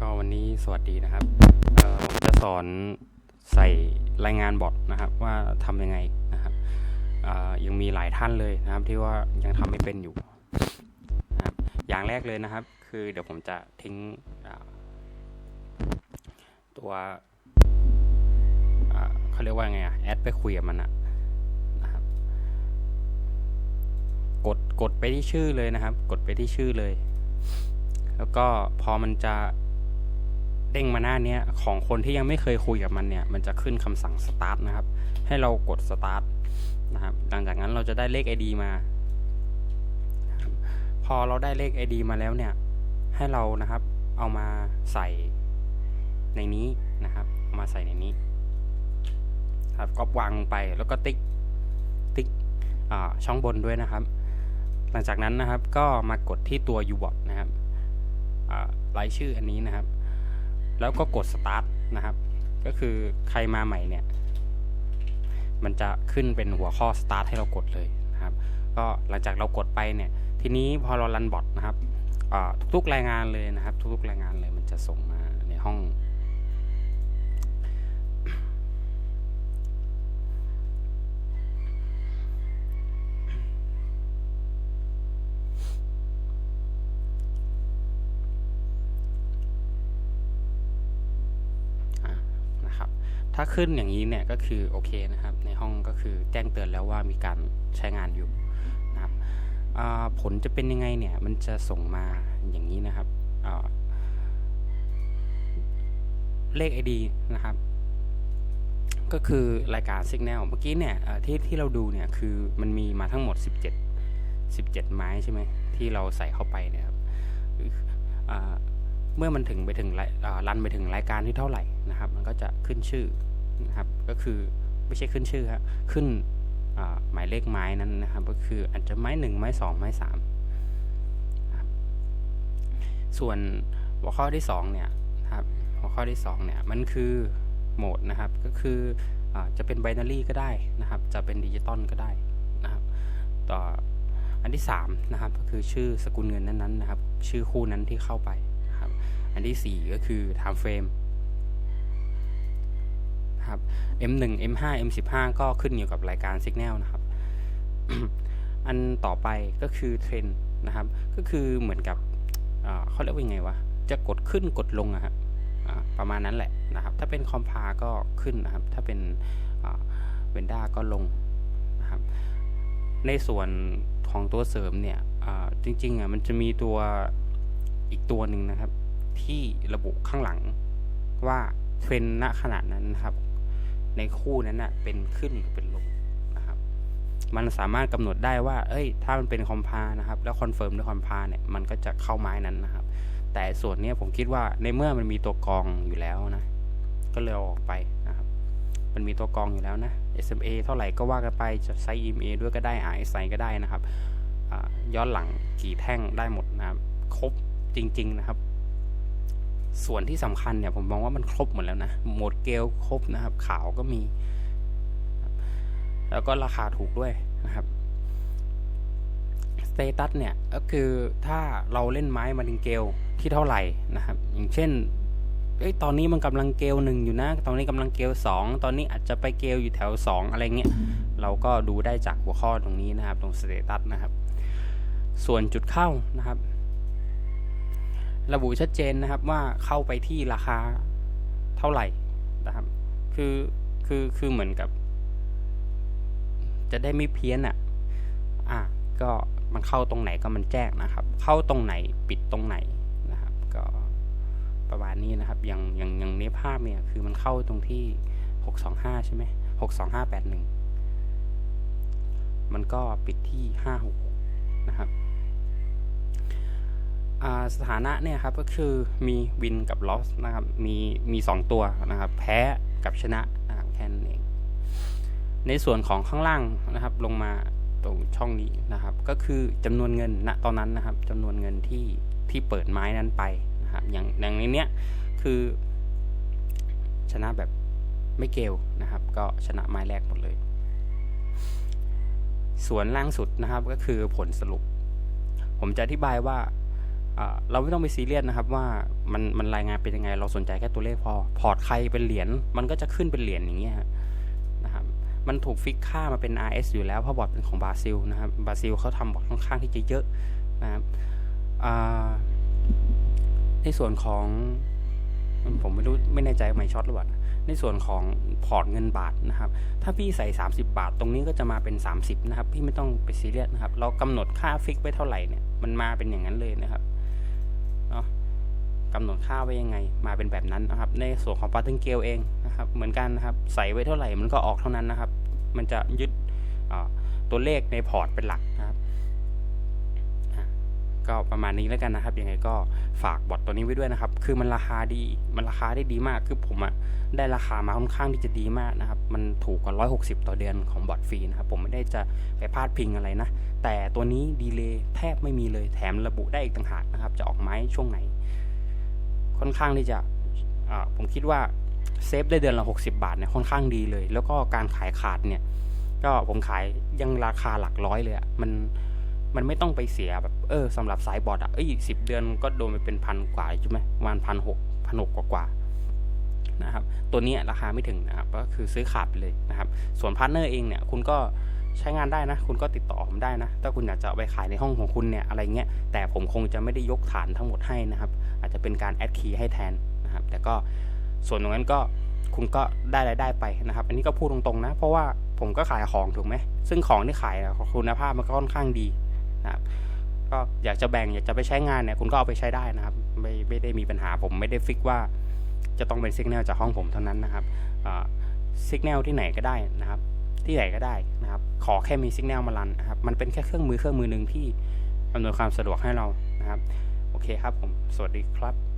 ก็วันนี้สวัสดีนะครับผมจะสอนใส่รายงานบอทนะครับว่าทำยังไงนะครับยังมีหลายท่านเลยนะครับที่ว่ายังทำไม่เป็นอยู่นะครับอย่างแรกเลยนะครับ คือเดี๋ยวผมจะทิ้งตัวเขาเรียกว่าไงอะแอดไปคุยกับมันอะนะครับกดกดไปที่ชื่อเลยนะครับ กดไปที่ชื่อเลยแล้วก็พอมันจะ เด้งมาหน้าเนี้ยของคนที่ยังไม่เคยคุยกับมันเนี่ย มันจะขึ้นคำสั่ง start นะครับ ให้เรากด start นะครับ หลังจากนั้นเราจะได้เลข ID มา พอเราได้เลข ID มาแล้วเนี่ย ให้เรานะครับเอามาใส่ในนี้นะครับามาใส่ในนี้ครับก็วางไปแล้วก็ติ๊กติ๊กช่องบนด้วยนะครับ หลังจากนั้นนะครับก็มากดที่ตัว ubot นะครับรายชื่ออันนี้นะครับ แล้วก็กด start นะครับ ก็คือใครมาใหม่เนี่ย มันจะขึ้นเป็นหัวข้อ start ให้เรากดเลยนะครับ ก็หลังจากเรากดไปเนี่ย ทีนี้พอเรารันบอทนะครับทุกๆรายงานเลยนะครับ ทุกๆรายงานเลยมันจะส่งมาในห้อง ถ้าขึ้นอย่างนี้เนี่ยก็คือโอเคนะครับ ในห้องก็คือแจ้งเตือนแล้วว่ามีการใช้งานอยู่นะครับผลจะเป็นยังไงเนี่ยมันจะส่งมาอย่างนี้นะครับอ่าเลข ID นะครับ ก็คือรายการ Signal เมื่อกี้เนี่ยที่ที่เราดูเนี่ยคือมันมีมาทั้งหมด 17 17 ไม้ใช่ไหมที่เราใส่เข้าไปเนี่ยครับเมื่อมันถึงไปถึงรันไปถึงรายการที่เท่าไหร่นะครับ มันก็จะขึ้นชื่อ นะครับ ก็คือไม่ใช่ขึ้นชื่อครับขึ้นหมายเลขไม้นั้นนะครับ ก็คืออาจจะไม้หนึ่งไม้สองไม้สามส่วนหัวข้อที่สองเนี่ยนะครับหัวข้อที่สองเนี่ยมันคือโหมดนะครับก็คืออจะเป็นไบนารีก็ได้นะครับ จะเป็นดิจิตอลก็ได้นะครับต่ออันที่สามนะครับก็คือชื่อสกุลเงินนั้นๆนะครับ ชื่อคู่นั้นที่เข้าไปนะครับอันที่4ก็คือ time frame นะครับ M1 M5 M15 ก็ขึ้นอยู่กับรายการ Signal นะครับ อันต่อไปก็คือเทรนนะครับ ก็คือเหมือนกับเขาเรียกว่ายังไงวะ จะกดขึ้นกดลงอะครับประมาณนั้นแหละนะครับ ถ้าเป็นคอมพาก็ขึ้นนะครับ ถ้าเป็นเวนด้าก็ลงนะครับ ในส่วนของตัวเสริมเนี่ยจริงๆอะมันจะมีตัวอีกตัวหนึ่งนะครับ ที่ระบุข้างหลังว่าเทรนณขนาดนั้นนะครับ ในคู่นั้นนะเป็นขึ้นหรือเป็นลงนะครับ มันสามารถกำหนดได้ว่า เอ้ย ถ้ามันเป็นคอมพานะครับ แล้วคอนเฟิร์มด้วยคอมพาเนี่ยมันก็จะเข้าไม้นั้นนะครับ แต่ส่วนนี้ผมคิดว่าในเมื่อมันมีตัวกรองอยู่แล้วนะ ก็เลยออกไปนะครับ มันมีตัวกรองอยู่แล้วนะ SMA เท่าไหร่ก็ว่ากันไปจะใช้ EMA ด้วยก็ได้ RSI ก็ได้นะครับย้อนหลังกี่แท่งได้หมดนะครับ ครบจริง ๆ นะครับ ส่วนที่สำคัญเนี่ยผมมองว่ามันครบหมดแล้วนะโหมดเกลครบนะครับ ขาวก็มี แล้วก็ราคาถูกด้วยนะครับสเตตัสเนี่ยก็คือถ้าเราเล่นไม้มาดิงเกลที่เท่าไหร่นะครับ อย่างเช่นเอ้ยตอนนี้มันกำลังเกลหนึ่งอยู่นะ ตอนนี้กำลังเกลสองตอนนี้อาจจะไปเกลอยู่แถวสองอะไรเงี้ย เราก็ดูได้จากหัวข้อตรงนี้นะครับ ตรงสเตตัสนะครับ ส่วนจุดเข้านะครับ ระบุชัดเจนนะครับว่าเข้าไปที่ราคาเท่าไหร่นะครับ คือคือคือเหมือนกับ จะได้ไม่เพี้ยนอะ อะก็มันเข้าตรงไหนก็มันแจ้งนะครับ เข้าตรงไหนปิดตรงไหนนะครับ ก็ประมาณนี้นะครับ อย่างอย่างอย่างในภาพเนี่ย คือมันเข้าตรงที่หกสองห้าใช่ไหมหกสองห้าแปดหนึ่งมันก็ปิดที่ห้าหกนะครับ สถานะเนี่ยครับก็คือมีวินกับลอสนะครับมีมีสองตัวนะครับแพ้กับชนะนะครับแค่นั้นเอง ในส่วนของข้างล่างนะครับลงมาตรงช่องนี้นะครับ ก็คือจำนวนเงินณตอนนั้นนะครับจำนวนเงินที่ที่เปิดไม้นั้นไปนะครับอย่างอย่างในเนี้ยคือชนะแบบไม่เกลนะครับ ก็ชนะไม้แรกหมดเลย ส่วนล่างสุดนะครับก็คือผลสรุป ผมจะอธิบายว่า เราไม่ต้องไปซีเรียสนะครับว่ามันมันรายงานเป็นยังไง เราสนใจแค่ตัวเลขพอ พอร์ตใครเป็นเหรียญมันก็จะขึ้นเป็นเหรียญอย่างเงี้ยนะครับมันถูกฟิกค่ามาเป็น RS อยู่แล้วเพราะบอร์ดเป็นของบราซิลนะครับบราซิลเขาทำบอร์ดค่อนข้างที่จะเยอะนะครับในส่วนของผมไม่รู้ไม่แน่ใจไม่ช็อตหรือเปล่าในส่วนของพอร์ตเงินบาทนะครับ ถ้าพี่ใส่ 30 บาท ตรงนี้ก็จะมาเป็น 30 นะครับ พี่ไม่ต้องไปซีเรียสนะครับ เรากำหนดค่าฟิกไว้เท่าไหร่เนี่ย มันมาเป็นอย่างนั้นเลยนะครับ กำหนดค่าไว้ยังไง มาเป็นแบบนั้นนะครับ ในส่วนของปาร์ติงเกลเองนะครับ เหมือนกันนะครับ ใส่ไว้เท่าไหร่มันก็ออกเท่านั้นนะครับ มันจะยึดตัวเลขในพอร์ตเป็นหลักนะครับก็ประมาณนี้แล้วกันนะครับยังไงก็ฝากบอทตัวนี้ไว้ด้วยนะครับ คือมันราคาดีมันราคาได้ดีมากคือผมอะได้ราคามาค่อนข้างที่จะดีมากนะครับ มันถูกกว่า 160 ต่อเดือนของบอทฟรีนะครับ ผมไม่ได้จะไปพาดพิงอะไรนะ แต่ตัวนี้ดีเลย์แทบไม่มีเลยแถมระบุได้อีกต่างหากนะครับ จะออกไม้ช่วงไหน ค่อนข้างที่จะผมคิดว่าเซฟได้เดือนละ 60 บาทเนี่ยค่อนข้างดีเลย แล้วก็การขายขาดเนี่ย ก็ผมขายยังราคาหลักร้อยเลยอะมันมันไม่ต้องไปเสียแบบเออสำหรับสายบอร์ดอะเอ้ยสิบเดือนก็โดนไปเป็นพันกว่าใช่ไหมประมาณพันหกพันหกกว่านะครับ ตัวนี้ราคาไม่ถึงนะครับ ก็คือซื้อขาดไปเลยนะครับ ส่วนพาร์ทเนอร์เองเนี่ย คุณก็ ใช้งานได้นะ คุณก็ติดต่อผมได้นะ ถ้าคุณอยากจะเอาไปขายในห้องของคุณเนี่ยอะไรเงี้ย แต่ผมคงจะไม่ได้ยกฐานทั้งหมดให้นะครับ อาจจะเป็นการแอดคีย์ให้แทนนะครับ แต่ก็ส่วนตรงนั้นก็คุณก็ได้รายได้ไปนะครับ อันนี้ก็พูดตรงๆนะ เพราะว่าผมก็ขายของถูกไหม ซึ่งของที่ขายคุณภาพมันก็ค่อนข้างดีนะครับก็อยากจะแบ่งอยากจะไปใช้งานเนี่ยคุณก็เอาไปใช้ได้นะครับ ไม่ไม่ได้มีปัญหาผมไม่ได้ฟิกว่า จะต้องเป็นสัญญาณจากห้องผมเท่านั้นนะครับสัญญาณที่ไหนก็ได้นะครับ ที่ไหนก็ได้นะครับ ขอแค่มีสัญญาณมาลันนะครับ มันเป็นแค่เครื่องมือเครื่องมือหนึ่งที่อำนวยความสะดวกให้เรานะครับ โอเคครับผม สวัสดีครับ